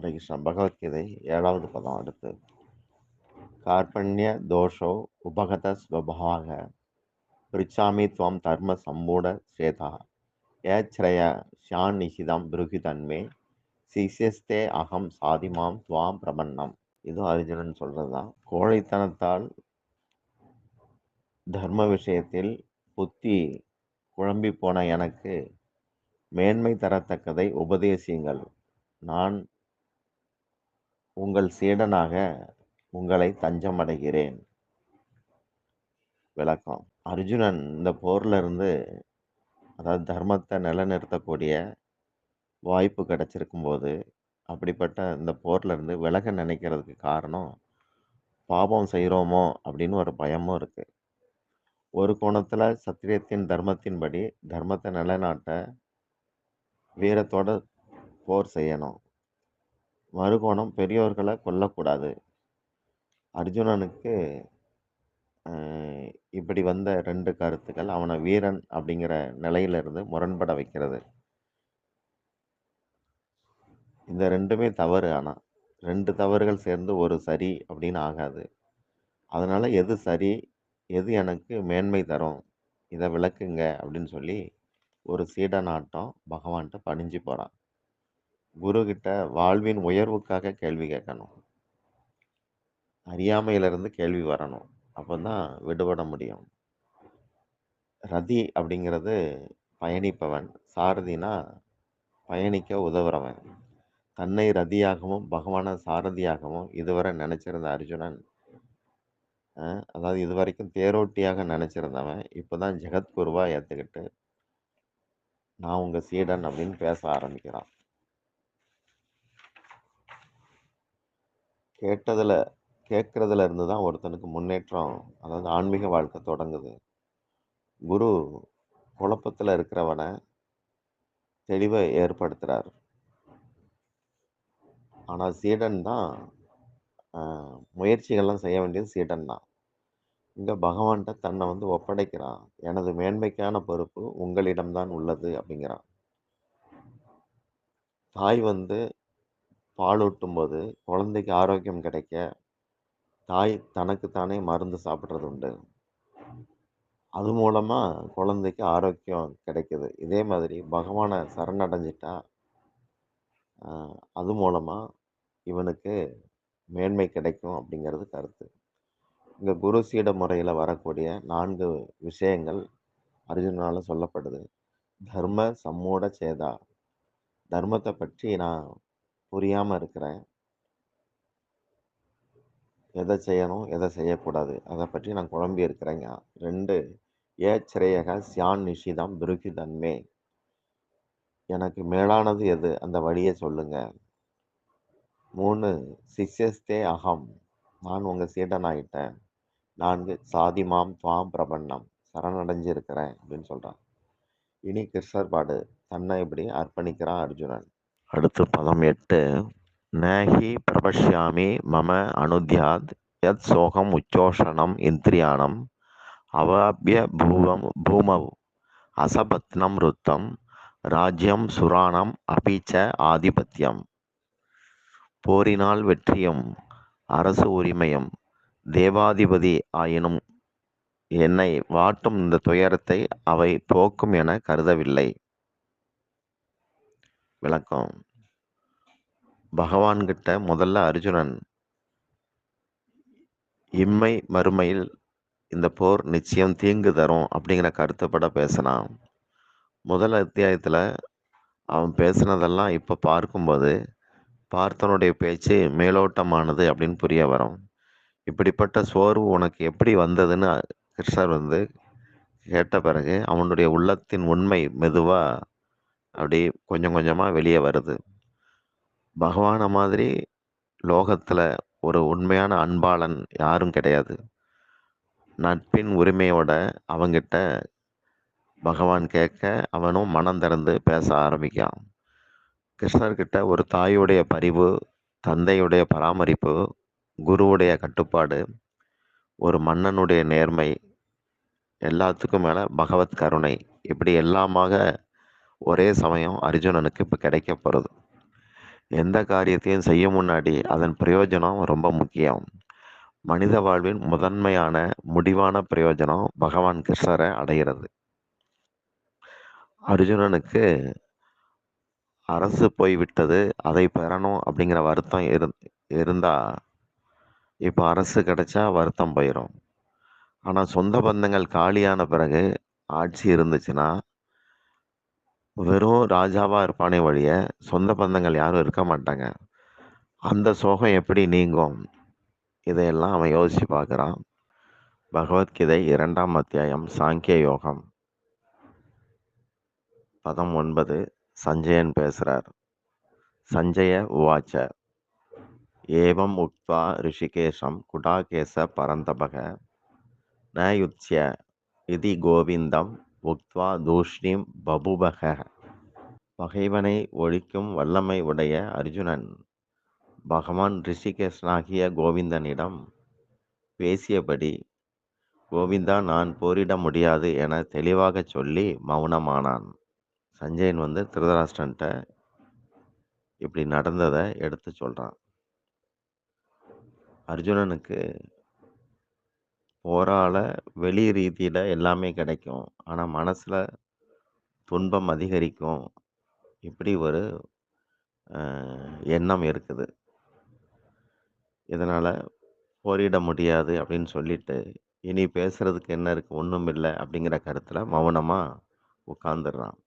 ஹரே கிருஷ்ணா பகவத்கீதை ஏழாவது பதம் அடுத்து. கார்பண்ய தோஷோ உபகத ஸ்வபாக பிரிச்சாமி துவம் தர்ம சம்மூட சேதா. ஏச்ரய ஷான் நிஹிதம் பிருகிதன்மே சிசியஸ்தே அகம் சாதிமாம் துவாம் பிரபன்னம். இது அர்ஜுனன் சொல்கிறது தான் கோழைத்தனத்தால் தர்ம விஷயத்தில் புத்தி குழம்பி போன எனக்கு மேன்மை தரத்தக்கதை உபதேசியுங்கள். நான் உங்கள் சீடனாக உங்களை தஞ்சமடைகிறேன். விளக்கம். அர்ஜுனன் இந்த போர்ல இருந்து அதாவது தர்மத்தை நிலைநிறுத்தக்கூடிய வாய்ப்பு கிடைச்சிருக்கும் போது அப்படிப்பட்ட இந்த போர்ல இருந்து விலக நினைக்கிறதுக்கு காரணம் பாபம் செய்கிறோமோ அப்படின்னு ஒரு பயமும் இருக்குது ஒரு கோணத்தில் சத்திரியத்தின் தர்மத்தின்படி தர்மத்தை நிலைநாட்ட வீரத்தோட போர் செய்யணும். மறுகோணம் பெரியோர்களை கொல்லக்கூடாது. அர்ஜுனனுக்கு இப்படி வந்த ரெண்டு கருத்துக்கள் அவனை வீரன் அப்படிங்கிற நிலையிலிருந்து முரண்பட வைக்கிறது. இந்த ரெண்டுமே தவறு ஆனால் ரெண்டு தவறுகள் சேர்ந்து ஒரு சரி அப்படின்னு ஆகாது. அதனால் எது சரி எது எனக்கு மேன்மை தரும் இதை விளக்குங்க அப்படின்னு சொல்லி ஒரு சீடனாட்டம் பகவான்கிட்ட பணிஞ்சு போகிறான் குரு கிட்ட வாழ்வின் உயர்வுக்காக கேள்வி கேட்கணும். அறியாமையிலிருந்து கேள்வி வரணும். அப்பதான் விடுபட முடியும். ரதி அப்படிங்கிறது பயணிப்பவன். சாரதினா பயணிக்க உதவுறவன். தன்னை ரதியாகவும் பகவான சாரதியாகவும் இதுவரை நினச்சிருந்த அர்ஜுனன் அதாவது அதாவது இதுவரைக்கும் தேரோட்டியாக நினச்சிருந்தவன் இப்போ தான் ஜெகத்குருவாக ஏற்றுக்கிட்டு நான் உங்கள் சீடன் அப்படின்னு பேச ஆரம்பிக்கிறான். கேட்டதில் கேட்குறதுல இருந்து தான் ஒருத்தனுக்கு முன்னேற்றம் அதாவது ஆன்மீக வாழ்க்கை தொடங்குது. குரு குழப்பத்தில் இருக்கிறவனை தெளிவை ஏற்படுத்துகிறார் ஆனால் சீடன் தான் முயற்சிகள்லாம் செய்ய வேண்டியது சீடன் தான். இங்கே பகவான்கிட்ட தன்னை வந்து ஒப்படைக்கிறான். எனது மேன்மைக்கான பொறுப்பு உங்களிடம்தான் உள்ளது அப்படிங்கிறான். தாய் வந்து பாலூட்டும் போது குழந்தைக்கு ஆரோக்கியம் கிடைக்க தாய் தனக்குத்தானே மருந்து சாப்பிட்றது உண்டு. அது மூலமாக குழந்தைக்கு ஆரோக்கியம் கிடைக்குது. இதே மாதிரி பகவானை சரணடைஞ்சிட்டா அது மூலமாக இவனுக்கு மேன்மை கிடைக்கும் அப்படிங்கிறது கருத்து. இங்கே குருசீட முறையில் வரக்கூடிய நான்கு விஷயங்கள் அர்ஜுனால சொல்லப்படுது. தர்ம சம்மூட சேதா. தர்மத்தை பற்றி நான் புரியாமல் இருக்கிறேன். எதை செய்யணும் எதை செய்யக்கூடாது அதை பற்றி நான் குழம்பி இருக்கிறேங்க. ரெண்டு ஏச்சிரேயக சியான் நிஷிதம் பிருகி தன்மே. எனக்கு மேலானது எது? அந்த வழியை சொல்லுங்க. மூணு சிஷ்யஸ்தே அகம். நான் உங்கள் சீடன் ஆகிட்டேன் நான்கு சாதிமாம் துவாம் பிரபண்ணம் சரணடைஞ்சிருக்கிறேன் அப்படின்னு சொல்கிறான் இனி கிருஷ்ணர் பாடு. தன்னை இப்படி அர்ப்பணிக்கிறான் அர்ஜுனன். அடுத்து பதம் எட்டு. நேஹி பிரபஷ்யாமி மம அனுத்யாத் யத் சோகம் உச்சோஷணம் இந்திரியாணம் அவாபிய பூவம் பூமவ் அசபத்னம் ருத்தம் ராஜ்யம் சுராணம் அபிச்ச ஆதிபத்தியம் போரினால் வெற்றியும் அரசு உரிமையும் தேவாதிபதி ஆயினும் என்னை வாட்டும் இந்த துயரத்தை அவை போக்கும் என கருதவில்லை. விளக்கம். பகவான்கிட்ட முதல்ல அர்ஜுனன் இம்மை மறுமையில் இந்த போர் நிச்சயம் தீங்கு தரும் அப்படிங்கிற கருத்துப்பட பேசினான். முதல் அத்தியாயத்தில் அவன் பேசினதெல்லாம் இப்போ பார்க்கும்போது பார்த்தனுடைய பேச்சு மேலோட்டமானது அப்படின்னு புரிய வரும். இப்படிப்பட்ட சோர்வு உனக்கு எப்படி வந்ததுன்னு கிருஷ்ணர் வந்து கேட்ட பிறகு அவனுடைய உள்ளத்தின் உண்மை மெதுவாக அப்படி கொஞ்சம் கொஞ்சமாக வெளியே வருது. பகவானை மாதிரி லோகத்தில் ஒரு உண்மையான அன்பாளன் யாரும் கிடையாது. நட்பின் உரிமையோட அவங்கிட்ட பகவான் கேட்க அவனும் மனம் திறந்து பேச ஆரம்பிக்கான் கிருஷ்ணர்கிட்ட ஒரு தாயுடைய பரிவு தந்தையுடைய பராமரிப்பு குருவுடைய கட்டுப்பாடு ஒரு மன்னனுடைய நேர்மை எல்லாத்துக்கும் மேலே பகவத் கருணை இப்படி எல்லாமாக ஒரே சமயம் அர்ஜுனனுக்கு இப்போ கிடைக்க போகிறது எந்த காரியத்தையும் செய்ய முன்னாடி அதன் பிரயோஜனம் ரொம்ப முக்கியம். மனித வாழ்வின் முதன்மையான முடிவான பிரயோஜனம் பகவான் கிருஷ்ணரை அடைகிறது அர்ஜுனனுக்கு அரசு போய்விட்டது அதை பெறணும் அப்படிங்கிற வருத்தம் இரு இருந்தா இப்போ அரசு கிடைச்சா வருத்தம் போயிடும் ஆனால் சொந்த பந்தங்கள் காலியான பிறகு ஆட்சி இருந்துச்சுன்னா வெறும் ராஜாவா இருப்பானே வழிய சொந்த பந்தங்கள் யாரும் இருக்க மாட்டாங்க. அந்த சோகம் எப்படி நீங்கும்? இதையெல்லாம் அவன் யோசிச்சு பார்க்குறான். பகவத்கீதை இரண்டாம் அத்தியாயம் சாங்கிய யோகம். பதம் ஒன்பது சஞ்சயன் பேசுகிறார் சஞ்சய உவாச்ச. ஏவம் உக்த்வா ரிஷிகேஷம் குடாகேச பரந்தபக. ந யுத்ய இதி கோவிந்தம். உக்த்வா தூஷ்ணிம் பபுபக பகைவனை ஒழிக்கும் வல்லமை உடைய அர்ஜுனன். பகவான் ரிஷிகேஷனாகிய கோவிந்தனிடம் பேசியபடி கோவிந்தா நான் போரிட முடியாது என தெளிவாக சொல்லி மௌனமானான். சஞ்சயன் வந்து திருதராஷ்டன்ட்ட இப்படி நடந்ததை எடுத்து சொல்கிறான் அர்ஜுனனுக்கு போரால வெளி ரீதியில் எல்லாமே கிடைக்கும். ஆனால் மனசில் துன்பம் அதிகரிக்கும். இப்படி ஒரு எண்ணம் இருக்குது. இதனால் போரிட முடியாது அப்படின்னு சொல்லிட்டு இனி பேசுகிறதுக்கு என்ன இருக்குது ஒன்றும் இல்லை அப்படிங்கிற கருத்தில் மௌனமாக உட்காந்துடுறான்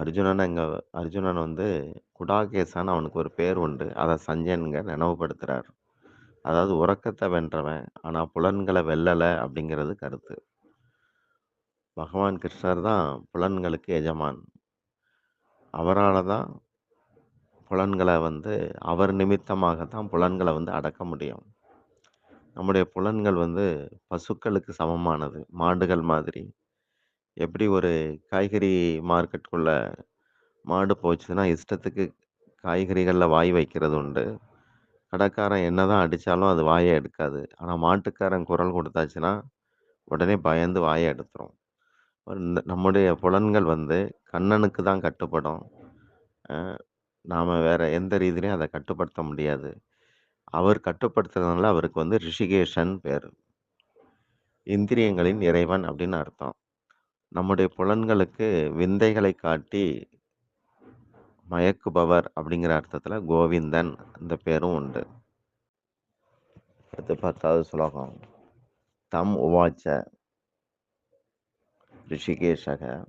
அர்ஜுனன் அங்க அர்ஜுனன் வந்து குடாகேசான்னு அவனுக்கு ஒரு பேர் உண்டு. அதை சஞ்சயனுங்க நினைவுபடுத்துகிறார் அதாவது உறக்கத்தை வென்றவன் ஆனால் புலன்களை வெல்லலை அப்படிங்கிறது கருத்து. பகவான் கிருஷ்ணர் தான் புலன்களுக்கு எஜமான். அவரால் தான் புலன்களை வந்து அவர் நிமித்தமாக தான் புலன்களை வந்து அடக்க முடியும். நம்முடைய புலன்கள் வந்து பசுக்களுக்கு சமமானது மாடுகள் மாதிரி. எப்படி ஒரு காய்கறி மார்க்கெட்டுக்குள்ளே மாடு போச்சுன்னா இஷ்டத்துக்கு காய்கறிகளில் வாய் வைக்கிறது உண்டு. கடைக்காரன் என்னதான் அடித்தாலும் அது வாயை எடுக்காது. ஆனால் மாட்டுக்காரன் குரல் கொடுத்தாச்சுன்னா உடனே பயந்து வாயை எடுத்துரும். இந்த- நம்முடைய புலன்கள் வந்து கண்ணனுக்கு தான் கட்டுப்படும். அஹ் நாம வேற எந்த ரீதியிலையும் அதை கட்டுப்படுத்த முடியாது. அவர் கட்டுப்படுத்துறதுனால அவருக்கு வந்து ரிஷிகேஷன் பேர். இந்திரியங்களின் இறைவன் அப்படின்னு அர்த்தம். நம்முடைய புலன்களுக்கு விந்தைகளை காட்டி மயக்குபவர் அப்படிங்கிற அர்த்தத்தில் கோவிந்தன் இந்த பேரும் உண்டு. அடுத்து பத்தாவது ஸ்லோகம். தம் உவாச்ச. ரிஷிகேஷக.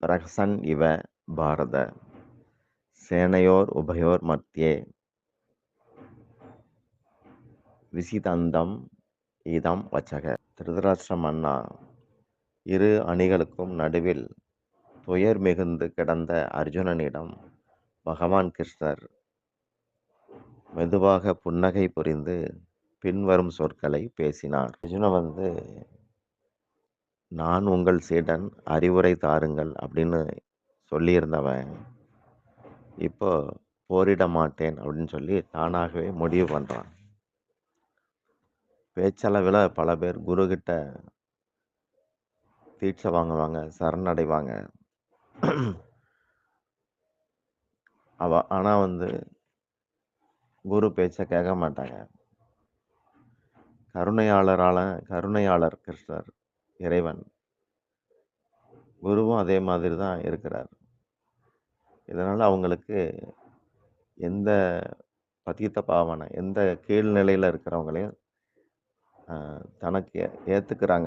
பிரகசன் இவ பாரத. சேனையோர் உபயோர் மத்தியே. விசிதந்தம் இதம் வச்சக. திருதராஷ்டிரம் மன்னா. இரு அணிகளுக்கும் நடுவில் துயர் மிகுந்து கிடந்த அர்ஜுனனிடம் பகவான் கிருஷ்ணர் மெதுவாக புன்னகை புரிந்து பின்வரும் சொற்களை பேசினார் அர்ஜுனன் வந்து நான் உங்கள் சீடன் அறிவுரை தாருங்கள் அப்படின்னு சொல்லியிருந்தவன் இப்போ போரிட மாட்டேன் அப்படின்னு சொல்லி தானாகவே முடிவு பண்ணுறான் பேச்சளவில் பல பேர் குரு தீட்சை வாங்குவாங்க சரணடைவாங்க. அவ ஆனால் வந்து குரு பேச்சை கேட்க மாட்டாங்க. கருணையாளரால கருணையாளர் கிருஷ்ணர் இறைவன் குருவும் அதே மாதிரி தான் இருக்கிறார். இதனால் அவங்களுக்கு எந்த பதித்த பாவனை எந்த கீழ்நிலையில் இருக்கிறவங்களையும் தனக்கு ஏ-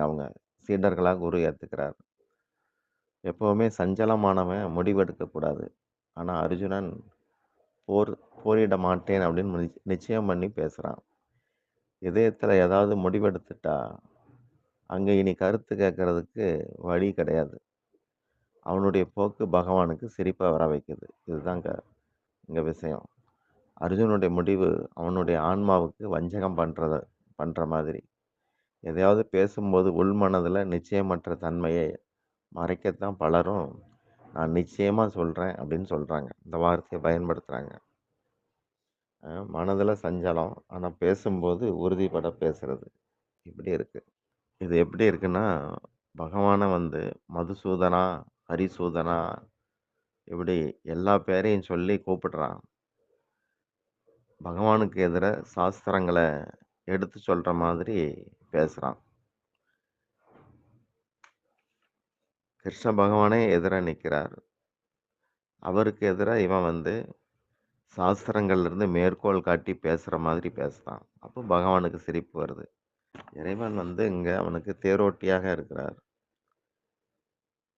அவங்க. சீடர்களாக குரு ஏற்றுக்கிறார் எப்பவுமே சஞ்சலமானவன் முடிவெடுக்கக்கூடாது ஆனால் அர்ஜுனன் போர் போரிட மாட்டேன் அப்படின்னு நிச்சயம் பண்ணி பேசுகிறான் இதயத்தில் ஏதாவது முடிவெடுத்துட்டா அங்கே இனி கருத்து கேட்கறதுக்கு வழி கிடையாது. அவனுடைய போக்கு பகவானுக்கு சிரிப்பை வர வைக்குது. இதுதான் இங்கே விஷயம். அர்ஜுனுடைய முடிவு அவனுடைய ஆன்மாவுக்கு வஞ்சகம் பண்ணுறத பண்ணுற மாதிரி. எதையாவது பேசும்போது உள்மனதில் நிச்சயமற்ற தன்மையை மறைக்கத்தான் பலரும் நான் நிச்சயமாக சொல்கிறேன் அப்படின்னு சொல்கிறாங்க இந்த வார்த்தையை பயன்படுத்துகிறாங்க மனதில் சஞ்சலம் ஆனால் பேசும்போது உறுதிப்பட பேசுகிறது இப்படி இருக்குது இது எப்படி இருக்குன்னா பகவானை வந்து மதுசூதனா ஹரிசூதனா இப்படி எல்லா பேரையும் சொல்லி கூப்பிடுறான். பகவானுக்கு எதிராக சாஸ்திரங்களை எடுத்து சொல்கிற மாதிரி பேசுகிறான் கிருஷ்ண பகவானே எதிராக நிற்கிறார் அவருக்கு எதிராக இவன் வந்து சாஸ்திரங்கள்லேருந்து மேற்கோள் காட்டி பேசுகிற மாதிரி பேசுகிறான் அப்போ பகவானுக்கு சிரிப்பு வருது. இறைவன் வந்து இங்கே அவனுக்கு தேரோட்டியாக இருக்கிறார்.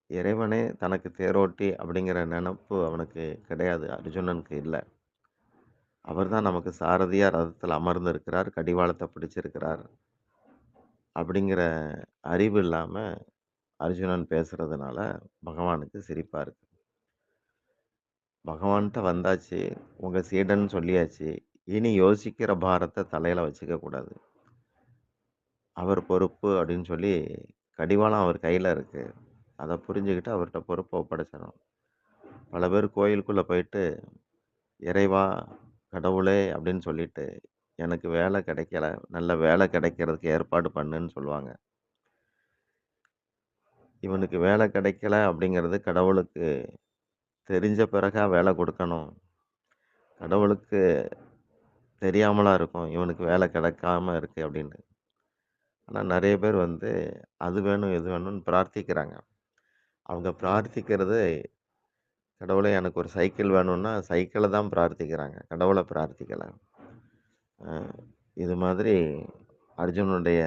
இறைவனே தனக்கு தேரோட்டி அப்படிங்கிற நினப்பு அவனுக்கு கிடையாது. அர்ஜுனனுக்கு இல்லை அவர் தான் நமக்கு சாரதியாக ரதத்தில் அமர்ந்து இருக்கிறார். கடிவாளத்தை பிடிச்சிருக்கிறார். அப்படிங்கிற அறிவு இல்லாமல் அர்ஜுனன் பேசுகிறதுனால பகவானுக்கு சிரிப்பாக இருக்கு. பகவான்கிட்ட வந்தாச்சு. உங்கள் சீடன்னு சொல்லியாச்சு. இனி யோசிக்கிற பாரத்தை தலையில் வச்சுக்கக்கூடாது அவர் பொறுப்பு அப்படின்னு சொல்லி கடிவாளம் அவர் கையில் இருக்குது அதை புரிஞ்சுக்கிட்டு அவர்கிட்ட பொறுப்பை ஒப்படைச்சிடும் பல பேர் கோயிலுக்குள்ளே போயிட்டு, "இறைவா, கடவுளே" அப்படின்னு சொல்லிட்டு, "எனக்கு வேலை கிடைக்கல. நல்ல வேலை கிடைக்கிறதுக்கு ஏற்பாடு பண்ணுன்னு" சொல்லுவாங்க. இவனுக்கு வேலை கிடைக்கல அப்படிங்கிறது கடவுளுக்கு தெரிஞ்ச பிறகா வேலை கொடுக்கணும் கடவுளுக்கு தெரியாமலா இருக்கும். இவனுக்கு வேலை கிடைக்காம இருக்கு அப்படின்னு. ஆனால் நிறைய பேர் வந்து அது வேணும், இது வேணும்னு பிரார்த்திக்கிறாங்க. அவங்க பிரார்த்திக்கிறது கடவுளை எனக்கு ஒரு சைக்கிள் வேணும்னா, சைக்கிளை தான் பிரார்த்திக்கிறாங்க. கடவுளை பிரார்த்திக்கலை இது மாதிரி அர்ஜுனுடைய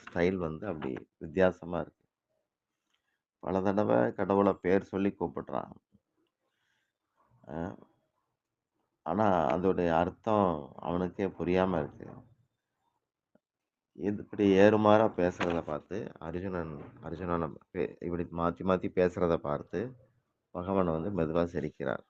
ஸ்டைல் வந்து அப்படி வித்தியாசமாக இருக்குது பல தடவை கடவுள பேர் சொல்லி கூப்பிடுறான். ஆனால் அதோடைய அர்த்தம் அவனுக்கே புரியாமல் இருக்கு. இது இப்படி ஏறுமாறாக பேசுகிறத பார்த்து அர்ஜுனன் அர்ஜுனனை இப்படி மாற்றி மாற்றி பேசுகிறத பார்த்து பகவான் வந்து மெதுவாக சிரிக்கிறார்.